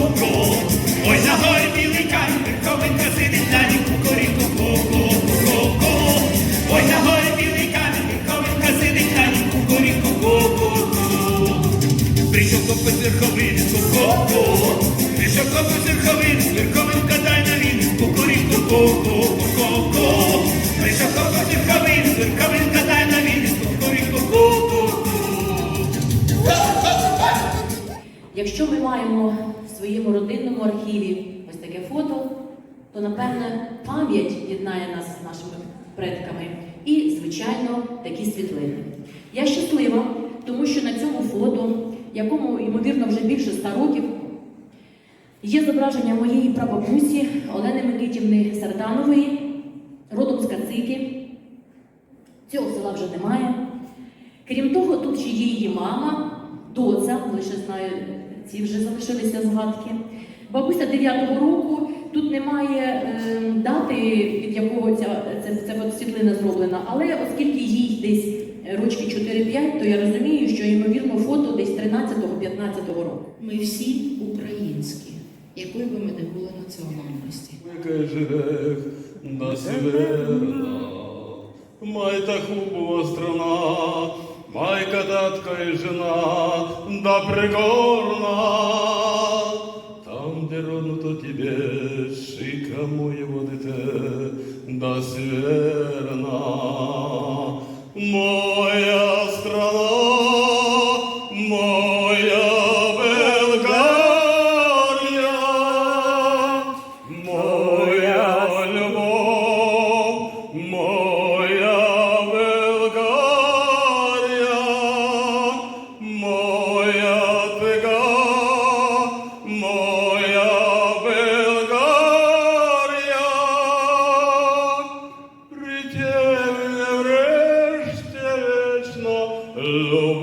ко-ко. Ой, горі білий кай, верховинка сидить на ній, кукуріку, ко-ко-ко-ко. Ой, на горі білий кай, верховинка сидить на ній, кукуріку, ко-ко-ко. Прийшов хлопець верховин, ко-ко. Прийшов хлопець верховин, верховинка дай на він, кукуріку, ко-ко-ко-ко. Якщо ми маємо в своєму родинному архіві ось таке фото, то напевне пам'ять єднає нас з нашими предками і, звичайно, такі світлини. Я щаслива, тому що на цьому фото, якому, ймовірно, вже більше ста років, є зображення моєї прабабусі Олени Микитівни Сарданової, родом з Кацики. Цього села вже немає. Крім того, тут ще є її мама, доця, лише знаю, ці вже залишилися згадки. Бабуся 9-го року, тут немає е, дати, від якого ця, ця, ця світлина зроблена, але оскільки їй десь рочки 4-5, то я розумію, що ймовірно фото десь 13-15 року. Ми всі українські, якої би ми не були національності. Северна, майта хубова страна, майка татка і жена, да пригорна. Там, де родно то тебе, шика моєго дите, да северна,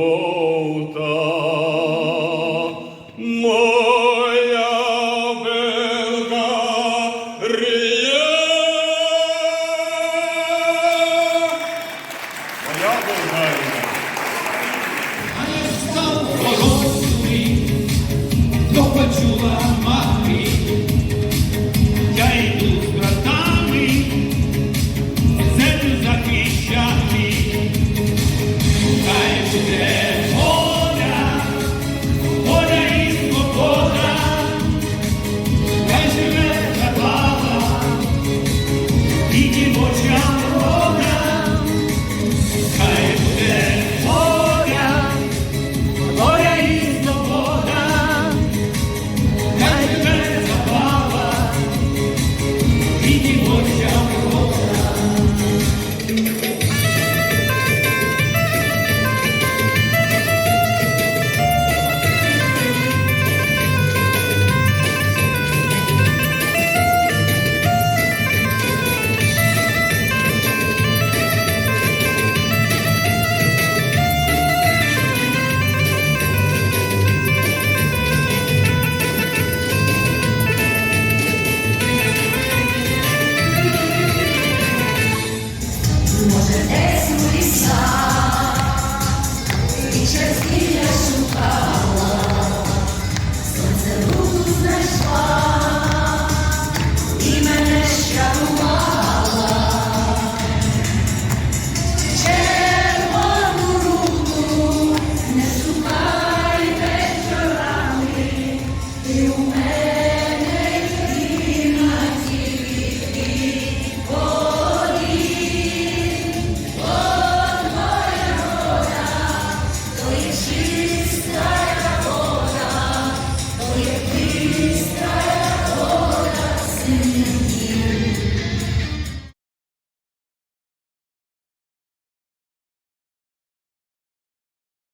volta